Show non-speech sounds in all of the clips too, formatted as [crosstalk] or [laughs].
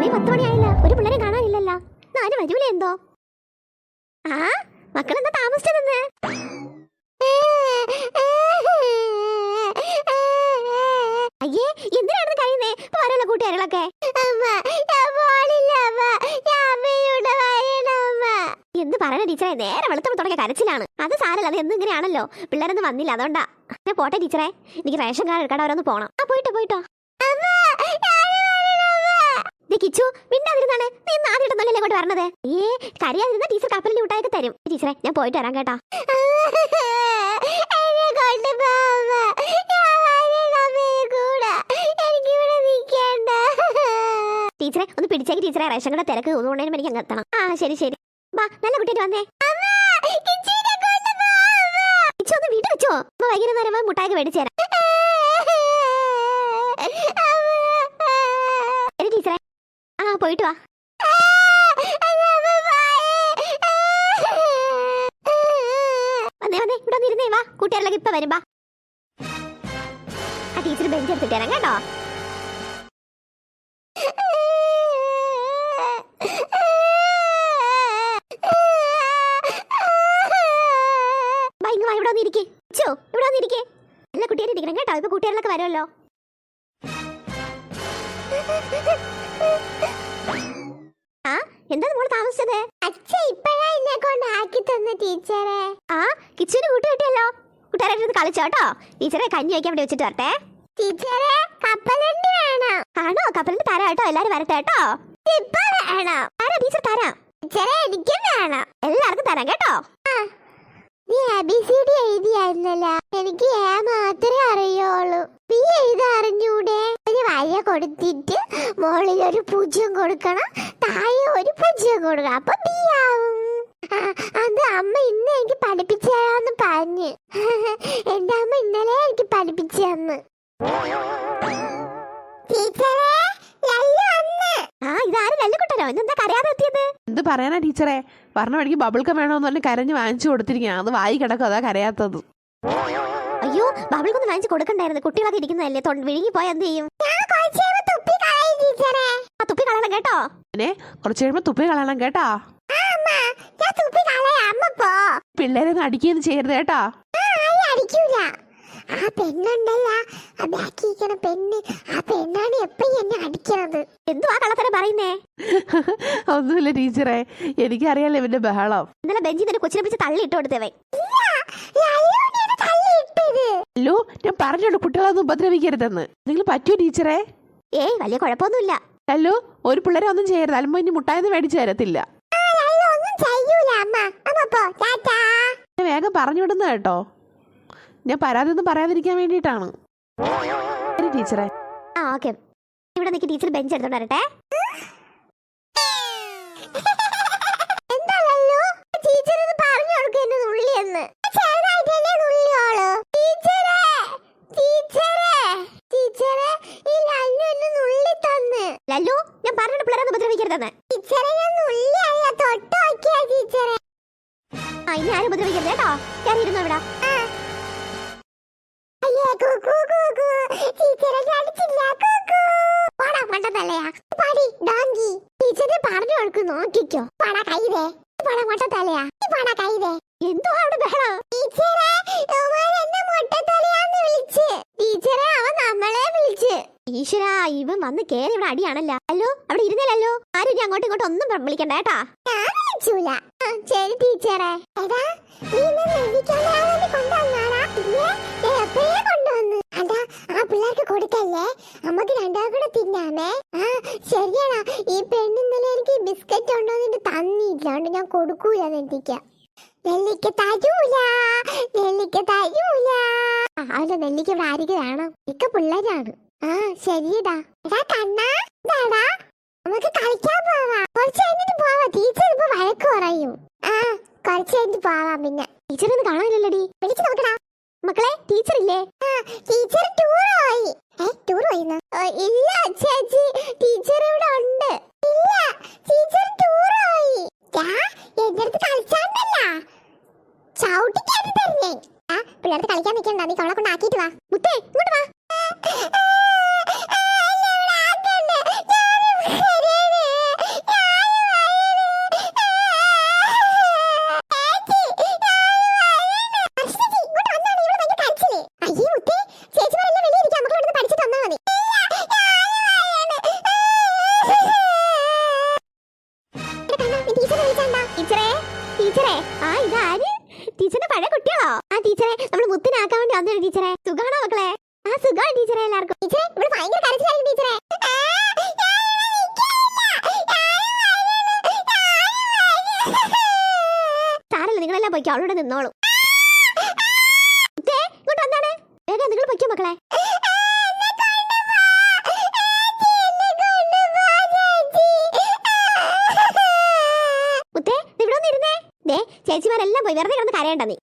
സമയം പത്ത് മണിയായില്ല. ഒരു പിള്ളേരെ കാണാനില്ലല്ലോ. നാല് ആരും വരൂലേ എന്തോ? ആ? മക്കളെന്താ താമസിച്ചതെന്ന്? അയ്യേ എന്തിനാണെന്ന് കഴിയുന്നേ? ഇപ്പൊ വരല്ലോ കൂട്ടുകാരികളൊക്കെ എന്ത് പറയണ ടീച്ചറെ നേരെ വെളുത്തപ്പോൾ തുടങ്ങിയ കരച്ചിലാണ്. അത് സാരല്ല അത് എന്നും ഇങ്ങനെയാണല്ലോ. പിള്ളേരൊന്നും വന്നില്ല അതുകൊണ്ടാ. പോട്ടെ ടീച്ചറെ. എനിക്ക് റേഷൻ കാർഡ് എടുക്കാൻ അവരൊന്ന് പോണം. ആ പോയിട്ടോ പോയിട്ടോ. കിച്ചു മിണ്ടാതിരുന്നാണ് നീ ഇന്ന് നല്ല ഇങ്ങോട്ട് വരണത്. ഏ കരയാതിരുന്ന ടീച്ചർ കപ്പലിന്റെ മുട്ടായൊക്കെ തരും. ടീച്ചറെ ഞാൻ പോയിട്ട് വരാം കേട്ടാ. ടീച്ചറെ ഒന്ന് പിടിച്ചേക്ക് ടീച്ചറെ. റേഷൻ കട തിരക്ക് തോന്നുകൊണ്ടേനും എനിക്ക് അങ്ങ് എത്തണം. ആ ശരി ശരി. വാ നല്ല കുട്ടിയായിട്ട് വന്നേ. വൈകുന്നേരം വരുമ്പോൾ മുട്ടായി മേടിച്ചു തരാം. ടീച്ചറെ. ആ പോയിട്ട് വാ. വന്നേ വന്നേ ഇവിടെ ഒന്ന് ഇരുന്നേ വാ. കൂട്ടുകാരിലൊക്കെ ഇപ്പൊ വരും വാ. ആ ടീച്ചർ ബെഞ്ച് എടുത്തിട്ട് തരാം കേട്ടോ. ഇവിടെ ഒന്ന് ഇരിക്കേ. ചോ ഇവിടെ ഒന്ന് നല്ല കുട്ടിയായിട്ട് ഇരിക്കണം കേട്ടോ ഇപ്പൊ കൂട്ടുകാരിലൊക്കെ വരുമല്ലോ. എന്താ മോൾ താമസിച്ചത്? അച്ഛ ഇപ്പഴാ എന്നെ കൊണ്ട് ആക്കി തന്ന ടീച്ചറെ. ആ കിച്ചുവിന് കൂട്ട് കിട്ടിയല്ലോ. കൂട്ടുകാരായിട്ട് കളിച്ചോ കേട്ടോ. ടീച്ചറെ കഞ്ഞി വയ്ക്കാൻ വേണ്ടി വെച്ചിട്ട് വരട്ടെ. ടീച്ചറെ കപ്പലണ്ടി വേണോ. ആണോ? കപ്പലണ്ടി തരാം കേട്ടോ. എല്ലാരും വരട്ടെ കേട്ടോ. ഇപ്പൊ വേണം. തരാം ടീച്ചർ തരാം. ടീച്ചറെ എനിക്കും വേണം. എല്ലാവർക്കും തരാം കേട്ടോ. നീ എ ബി സി ഡി എഴുതിയായിരുന്നല്ലോ. എനിക്ക് എ മാത്രമേ അറിയുള്ളൂ. നീ എഴുതറിഞ്ഞൂടെ ഒരു വര കൊടുത്തിട്ട് മോളിൽ ഒരു പൂജ്യം കൊടുക്കണം. താഴെ ഒരു പൂജ്യം കൊടുക്കണം. അപ്പൊ ബി ആവും. അത് അമ്മ ഇന്ന് എനിക്ക് പഠിപ്പിച്ചാന്ന് പറഞ്ഞു. എന്റെ അമ്മ ഇന്നലെ എനിക്ക് പഠിപ്പിച്ചു തന്ന്. ടീച്ചറേ ലല്ലു ആ ഇതാരും ലല്ലുക്കുട്ടനോ ഇന്നെന്താ കരയാതെ എത്തിയത്? എന്ത് പറയാനാ ടീച്ചറെ? പറഞ്ഞ വഴിക്ക് ബബിൾക്കം വേണമെന്ന് പറഞ്ഞ് കരഞ്ഞ് വാങ്ങിച്ചു കൊടുത്തിരിക്കുക അത് വായി കിടക്കും അതാ കരയാത്തത്. അയ്യോ ബബിൾ ബബിൾക്കൊന്ന് വാങ്ങിച്ചു കൊടുക്കണ്ടായിരുന്നു. കുട്ടികളൊക്കെ ഇരിക്കുന്നതല്ലേ? തൊണ്ട വിഴുങ്ങി പോയാ എന്ത് ചെയ്യും? ആ തുപ്പി കളയണം കേട്ടോ? കുറച്ച് കഴിയുമ്പോ തുപ്പി കളയണം കേട്ടാ. പിള്ളേരെ അടിക്കുകയൊന്നും ചെയ്യരുത് കേട്ടാ. അടിക്കൂല. ആ പെണ്ണുണ്ടല്ല. ആ ബാക്കിരിക്കണ പെണ്ണ്. ആ പെണ്ണാണ് എപ്പോഴും എന്നെ അടിക്കണത്. എന്തുവാ കള്ളത്തരം പറയുന്നേ? [laughs] ഒന്നുമില്ല ടീച്ചറെ. എനിക്കറിയാലോ ഇവന്റെ ബഹളം. ഇന്നലെ ബെഞ്ചിൽ നിന്ന് കൊച്ചിനെ പിടിച്ച് തള്ളി ഇട്ട് തള്ളിയിട്ടത് അല്ലോ ഞാൻ പറഞ്ഞോളൂ കുട്ടികളൊന്നും ഉപദ്രവിക്കരുതെന്ന്. നിങ്ങൾ പറ്റൂ ടീച്ചറെ. ഏയ് വലിയ കുഴപ്പമൊന്നുമില്ല. അല്ലോ ഒരു പിള്ളേരെ ഒന്നും ചെയ്യരുത്. അല്ലുമ്പോ ഇനി മുട്ടായൊന്നും മേടിച്ചു തരത്തില്ല. ആ ലല്ലു ഒന്നും ചെയ്യൂല അമ്മ. അമ്മ പോ. ടാറ്റാ. ഞാൻ വേഗം പറഞ്ഞു വിടുന്ന കേട്ടോ. ഞാൻ പരാതി ഒന്നും പറയാതിരിക്കാൻ ടീച്ചറെ. ആ ഇവിടെ നിൽക്കി ടീച്ചർ ബെഞ്ച് എടുത്തോണ്ട് വരട്ടെ. ലല്ലു ഞാൻ ഞാൻ ഉള്ളിയല്ല ഉപദ്രവിക്കരുത് കേട്ടോ. ഞാൻ ഇരുന്നു ഇവിടെ അയ്യേ കുക്കു കുക്കു ടീച്ചറെ കടിച്ചില്ല കുക്കു പോടാ മണ്ടത്തലയാ പാടി ഡോങ്കി ടീച്ചറെ പറഞ്ഞു കൊടുക്കും നോക്കിക്കോ പാടാ കൈതേ പാടാ മൊട്ടത്തലയാ പാടാ കൈതേ എന്തുവാ അവിടെ ബഹളം ടീച്ചറെ ഇവന്മാര് എന്നെ മൊട്ടത്തലയാന്ന് വിളിച്ച് ടീച്ചറെ അവൻ നമ്മളെ വിളിച്ച് ഈശ്വര ഇവൻ വന്ന് കേറി അടിയാണല്ലോ അല്ലോ അവിടെ ഇരുന്നില്ലല്ലോ ആരും അങ്ങോട്ടും ഇങ്ങോട്ടും ഒന്നും വിളിക്കണ്ട കേട്ടാ. വിളിച്ചൂല. ശരി ടീച്ചറെ. എടാ നീ കൊണ്ടുവന്നു? ആ ആ ഈ പെണ്ണിന്നലെ എനിക്ക് ബിസ്ക്കറ്റ് അതുകൊണ്ട് ഞാൻ കൊടുക്കൂല നെല്ലിക്ക നെല്ലിക്ക നെല്ലിക്ക നെല്ലിക്ക ഇവിടെ ആർക്ക് വേണം ഇക്ക പിള്ളേരാണ്. ആ ശരിടാ എടാ കണ്ണാ ഇതാടാ. നമുക്ക് കളിക്കാൻ പോവാം. കുറച്ച് കഴിഞ്ഞിട്ട് പോവാം. ടീച്ചർ ഇപ്പൊ വഴക്ക് പറയും. ആ കുറച്ച് കഴിഞ്ഞിട്ട് പോവാം പിന്നെ. ടീച്ചർ ഒന്ന് കാണാനില്ലടി വിളിച്ചു നോക്കടാ. മക്കളെ ടീച്ചർ ഇല്ലേ? ആ ടീച്ചർ ടൂർ പോയി. ഏ ടൂർ പോയിന്ന്? ഇല്ല ചേച്ചി. ടീച്ചർ ഇവിടെ ഉണ്ട്. ഇല്ല ടീച്ചർ ടൂർ പോയി. എന്റെ അടുത്ത് കളിച്ചാണ്ടല്ല. ചവിട്ടിക്കാതി തരുന്നേ. ആ പിള്ളേർക്ക് കളിക്കാൻ നിൽക്കണ്ട നീ അവളെ കൊണ്ട് വാ മുത്തേ ഇങ്ങോട്ട് വാ നിന്നോളും. നിങ്ങൾ പൊയ്ക്കോ മക്കളെ? ദേ ചേച്ചിമാരെല്ലാം പോയി. വെറുതെ കിടന്ന് കരയണ്ട നീ.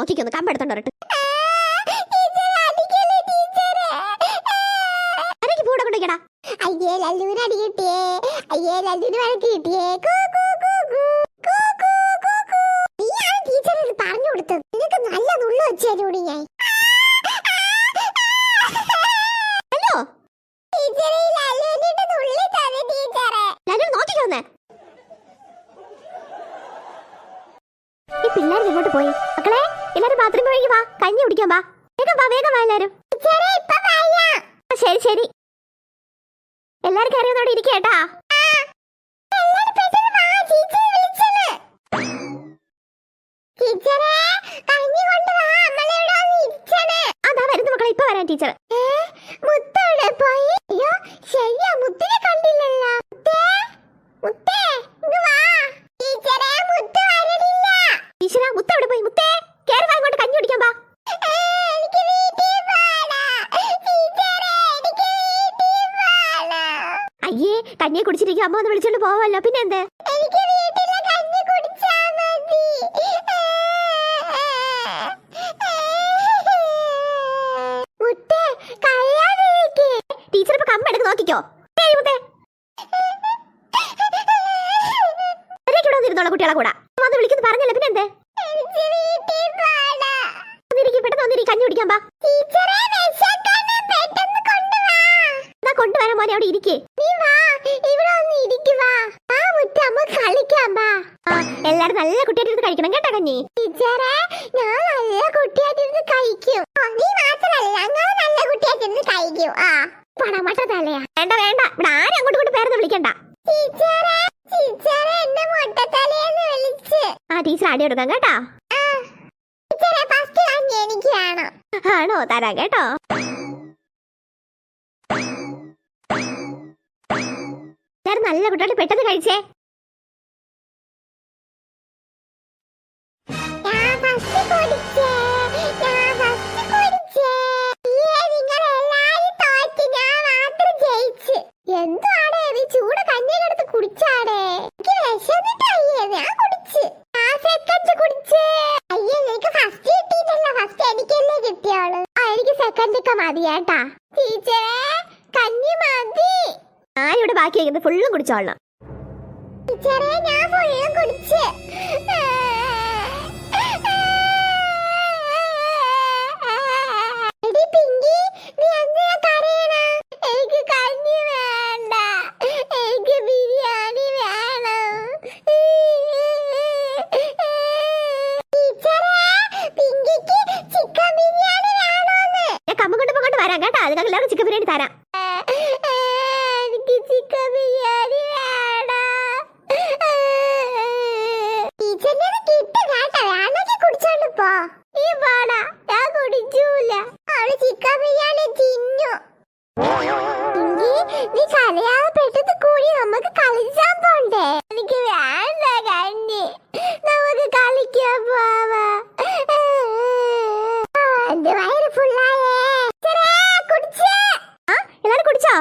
നോക്കിക്കൊന്ന് കമ്പെടുത്തോണ്ട് വരട്ടെ. ശരി എല്ലാവർക്കും അറിയുന്നോടെ ഇരിക്കട്ടാ അതാ ടീച്ചർ മുത്തോടെ അവിടെ പോയി? മുത്തേ കേരള ഇങ്ങോട്ട് കഞ്ഞി കുടിക്കാൻ പാ അയ്യേ കഞ്ഞിയെ കുടിച്ചിരിക്കും അമ്മ ഒന്ന് വിളിച്ചോണ്ട് പോവാല്ലോ. പിന്നെന്ത്? ടീച്ചർ കമ്പെടുത്ത് നോക്കിക്കോ. [laughs] കുട്ടികളെ കൂടാ. വന്ന് വിളിക്കുന്നത് പറഞ്ഞല്ലേ. പിന്നെന്തേ? ഒരു നല്ല കുട്ടിയായിട്ട് കഴിക്കണം കേട്ടോ കഞ്ഞി ടീച്ചറെ ഞാൻ നല്ല കുട്ടിയായിട്ട് കഴിക്കും. നീ മാത്രമല്ല ഞാൻ നല്ല കുട്ടിയായിട്ട് കഴിക്കും. ആ. പണമട്ട തലയാ. വേണ്ട വേണ്ട. ഇവിടെ ആരും അങ്ങോട്ട് ഇങ്ങോട്ട് പേരെന്ന് വിളിക്കണ്ട. ടീച്ചറെ ടീച്ചറെ എന്നെ മുട്ടത്തലയെന്ന് വിളിച്ച്. ആ ടീച്ചർ അടി കൊടുക്കാം കേട്ടോ. ടീച്ചറെ ഫസ്റ്റ് കഞ്ഞി എനിക്ക് ആണോ? തരാം കേട്ടോ. നല്ല കുട്ടികളുടെ പെട്ടെന്ന് കഴിച്ചേ. മതിയേട്ടാ ടീച്ചറേ കഞ്ഞി മതി. ആരുടെ ബാക്കി ഫുള്ളും കുടിച്ചോളണം. ടീച്ചറേ ഞാൻ ഫുള്ളും കുടിച്ച്. എനിക്ക് വേണ്ട കണ്ണി. നമുക്ക് കളിക്കാൻ പോവാ. എന്റെ വയറ് ഫുള്ളായേ. കുടിച്ചേ. ആ എല്ലാവരും കുടിച്ചോ?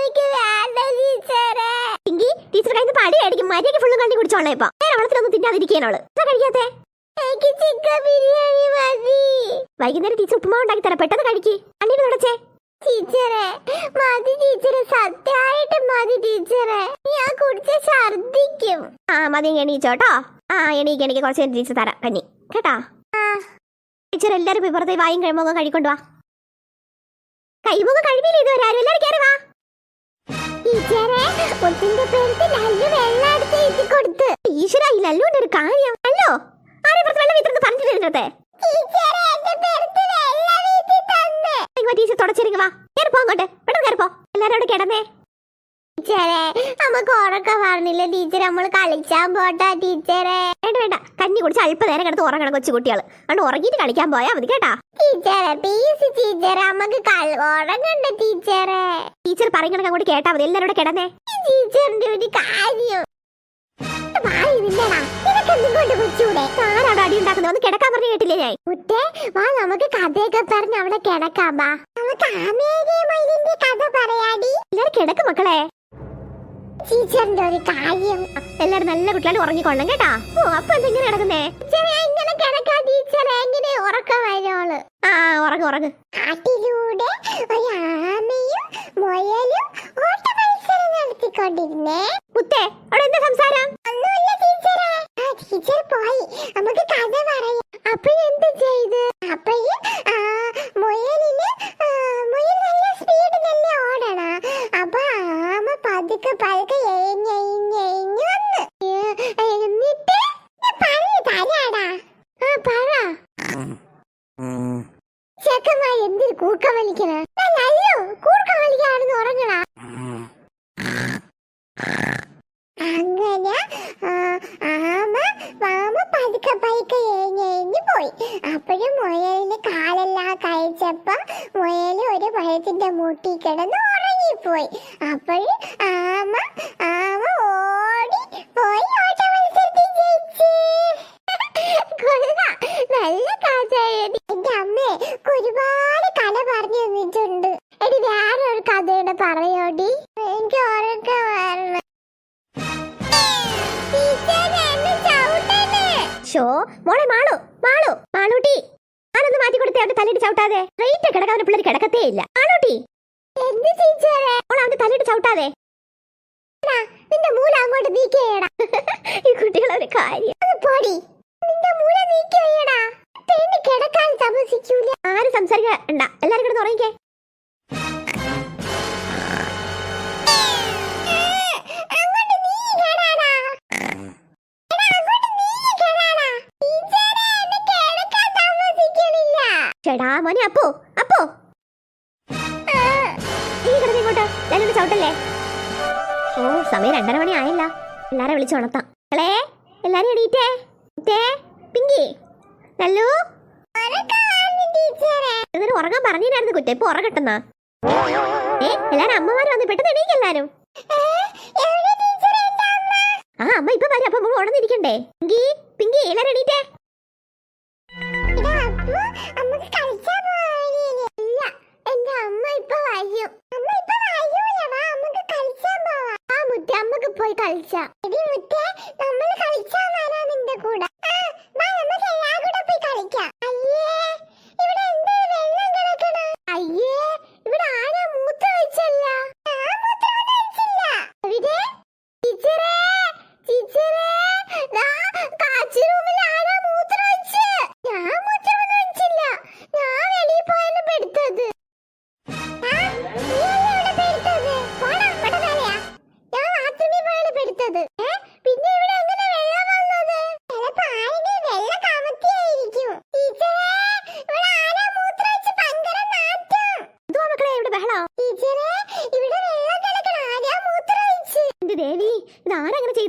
എനിക്ക് വേണ്ട ടീച്ചറേ. പിങ്കി ടീച്ചർ നിന്ന് പടി അടിക്കും ഫുള്ളും കണ്ടി കുടിച്ചോളേ ഇപ്പൊ. നേരെ വെള്ളത്തിലൊന്നും തിന്നാതിരിക്കാനോൾ കഴിക്കാത്തെ? എനിക്ക് ചിക്കൻ ബിരിയാണി മതി. വൈകുന്നേരം ടീച്ചർ ഉപ്പുമാവ് ഉണ്ടാക്കി തരാം. പെട്ടെന്ന് കഴിക്ക്. കണ്ണീര് തുടച്ചേ. ടീച്ചറെ മതി ടീച്ചറെ സത്യമായിട്ട് മതി ടീച്ചറെ. ഞാൻ കുടിച്ച ഛർദിക്കും ആ മതി എണീച്ചോട്ടോ ആ എണീക്ക് എനിക്ക് കുറച്ച് ടീച്ചർ തരാം. കഞ്ഞി. കേട്ടാ? ടീച്ചർ എല്ലാരും പോയി പുറത്തെ വായും കഴിമുഖം കഴിക്കൊണ്ട് വാ. കൈമുഖം കഴിവില്ല ഇതുവരെ? ആരും എല്ലാരും കയറി വാ. ടീച്ചറെ ഒത്തിന്റെ പേർക്ക് നല്ല വെള്ളം എടുത്ത് എഴുതി കൊടുത്ത്. ഈശ്വര ഈ ലല്ലുവിന്റെ ഒരു കാര്യം. അല്ലോ? ആരെ വെള്ളം ടീച്ചറെ എന്റെ വെള്ളം തന്ന് ടീച്ചർ തുടച്ചിരിക്കുക വാ. കയറി പോ അങ്ങോട്ട്. പെട്ടെന്ന് കയറി പോ. എല്ലാരും അവിടെ കിടന്നേ. ടീച്ചറെ നമുക്ക് ഉറക്കം പറഞ്ഞില്ല ടീച്ചർ നമ്മൾ കളിച്ചാൻ പോട്ടാ ടീച്ചറെ. വേണ്ട വേണ്ട. കഞ്ഞി കുടിച്ച് അല്പ നേരം കിടന്ന് ഉറങ്ങണം കൊച്ചു കുട്ടികൾ അതുകൊണ്ട് ഉറങ്ങിയിട്ട് കളിക്കാൻ പോയാ മതി കേട്ടാ. ടീച്ചറെ പ്ലീസ് ടീച്ചറെ നമുക്ക് ഉറങ്ങണ്ട ടീച്ചറെ. ടീച്ചർ പറയുന്നത് അങ്ങോട്ട് കേട്ടാ മതി. എല്ലാവരും കിടന്നേ. ടീച്ചറിന്റെ ഒരു കാര്യം. ഒന്ന് കിടക്കാൻ പറഞ്ഞു കേട്ടില്ലേ ഞാൻ? മുട്ടേ വാ നമുക്ക് കഥയൊക്കെ പറഞ്ഞ് അവിടെ കിടക്കാം വാ. നമുക്ക് മയിലിന്റെ കഥ പറയാടി. എല്ലാരും കിടക്ക് മക്കളെ. ടീച്ചറിന്റെ ഒരു കാര്യം. എല്ലാരും നല്ല കുട്ടികളും ഉറങ്ങിക്കൊള്ളണം കേട്ടാ? ഓ അപ്പൊ എന്തെങ്ങനെ കിടക്കുന്നേ? ഇങ്ങനെ കിടക്കാ ടീച്ചർ എങ്ങനെ ഉറക്കം വരുള്ളു ആ ഉറങ്ങ് ഉറങ്ങ്. കാട്ടിലൂടെ ഒരു ആമയും മുയലും ഓട്ട മത്സരം നടത്തിക്കൊണ്ടിരുന്നേ. മുത്തേ അവിടെ എന്താ സംസാരം? ടീച്ചർ പോയി നമുക്ക് കഥ പറയാം അപ്പോഴെന്ത് ചെയ്ത് അപ്പോഴ് ആ മുയലിന് ആ, മുയൽ നല്ല സ്പീഡിലല്ലേ ഓടണ അപ്പൊ ആമ പതുക്കെ പതുക്കെ എഴിഞ്ഞെഴിഞ്ഞെഴിഞ്ഞ് വന്ന് ഏ, എന്നിട്ട് ഞാൻ പറഞ്ഞു തരാടാ ആ പറ ചെക്കന്മാർ എന്തിന് കൂർക്കം വലിക്കണ നല്ലോ കൂർക്കം വലിക്കാണെന്ന് ഉറങ്ങണ അങ്ങനെ ആ, ആമ വാമ പതുക്കെ പതുക്കെ ഏഞ്ഞേഞ്ഞ് പോയി. അപ്പോഴും മുയലിന് കാലെല്ലാം കഴിച്ചപ്പോ മുയൽ ഒരു പഴത്തിന്റെ മൂട്ടി കിടന്ന് ഉറങ്ങിപ്പോയി. അപ്പോഴും ആമ ആമ ഓടി പോയി ഓട്ട ജയിച്ച്. നല്ല കഥയാണ് എന്റെ അമ്മേ ഒരുപാട് കഥ പറഞ്ഞു തന്നിട്ടുണ്ട്. എടി വേറെ ഒരു കഥയുടെ പറയോടി. മോളെ മാളു മാളു. മാളൂട്ടി ഞാനൊന്ന് മാറ്റി കൊടുത്തേ അവന്റെ തലയിട്ട് ചവിട്ടാതെ. റേറ്റ് കിടക്കാൻ പിള്ളേർ കിടക്കത്തേ ഇല്ല. മാളൂട്ടി. എന്ത് ടീച്ചറെ മോളെ അവന്റെ തലയിട്ട് ചവിട്ടാതെ. നിന്റെ മൂല അങ്ങോട്ട് നീക്കേടാ ഈ കുട്ടികളെ ഒരു കാര്യം. പൊടി. നിന്റെ മൂല നീക്കേടാ പെണ്ണ് കിടക്കാൻ താമസിക്കൂല. ആരും സംസാരിക്കണ്ട എല്ലാരും കിടന്ന് ഉറങ്ങിക്കേ. ചേടാ മോനെ അപ്പോ അപ്പോ. നീ കിടന്ന് ഇങ്ങോട്ട്. എല്ലാരും ചവിട്ടല്ലേ? ഓ സമയം രണ്ടര മണി ആയില്ല. എല്ലാരെ വിളിച്ചു ഉണർത്താം. മക്കളെ എല്ലാരും എണീറ്റേ? മുത്തേ പിങ്കി ടീച്ചറെ. എന്നിട്ട് ഉറങ്ങാൻ പറഞ്ഞില്ലായിരുന്നു കുറ്റ ഇപ്പൊ ഉറങ്ങട്ടെന്നാ? ഏ എല്ലാരും അമ്മമാര് വന്ന് പെട്ടെന്ന് എണീക്കെല്ലാരും ആ അമ്മ ഇപ്പൊ വരും. അപ്പൊ നമ്മൾ ഉണർന്നിരിക്കണ്ടേ? പിങ്കി പിങ്കി എല്ലാരും എണീറ്റേ? പോയി കളിച്ചാ. എടി മുത്തേ, നമ്മൾ കളിച്ചാൻ വരാം നിന്റെ കൂടെ.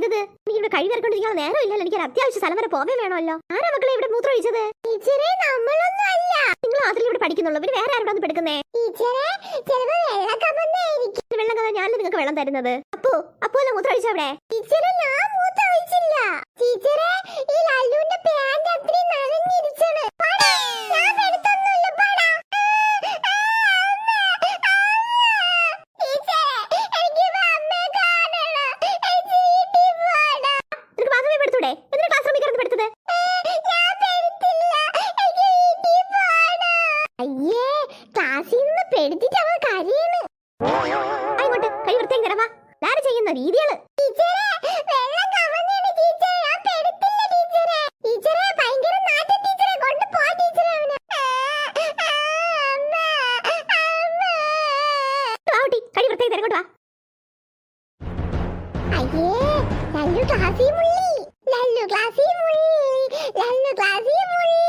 ചെയ്തത് നീ ഇവിടെ കൈ വരക്കൊണ്ടിരിക്കാൻ നേരം ഇല്ലല്ലോ. എനിക്ക് അത്യാവശ്യം സ്ഥലം വരെ പോവേ വേണമല്ലോ. ആരാ മക്കളെ ഇവിടെ മൂത്രം ഒഴിച്ചത്? നിങ്ങൾ അതിൽ ഇവിടെ പഠിക്കുന്നുള്ളൂ. പിന്നെ വേറെ ആരോടൊന്നും എടുക്കുന്നേ വെള്ളം കഥ ഞാൻ നിങ്ങൾക്ക് വെള്ളം തരുന്നത്? അപ്പോ അപ്പോ മൂത്രം ഒഴിച്ചോ അവിടെ? ടീച്ചറെ ഈ ലല്ലുവിന്റെ പാന്റ് അത്രയും നനഞ്ഞിരിച്ചാണ് ಅಯ್ಯೇ ನಲ್ಲು ಕ್ಲಾಸಿ ಮುಳ್ಳಿ ನಲ್ಲು ಕ್ಲಾಸಿ ಮುಳ್ಳಿ ನಲ್ಲು ಕ್ಲಾಸಿ ಮುಳ್ಳಿ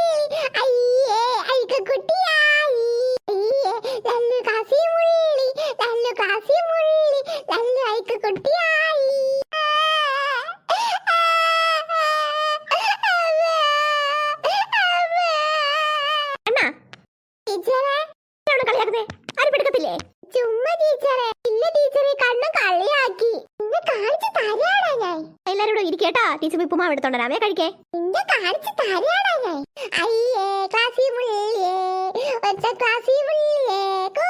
മാവ് എടുത്തോണ്ട് രാമേ കഴിക്കേ. നിന്റെ കാണിച്ച് തരാടാ ഞാൻ. അയ്യേ ക്ലാസ്സിൽ മുള്ളിയേ ഒറ്റ ക്ലാസ്സിൽ കൂ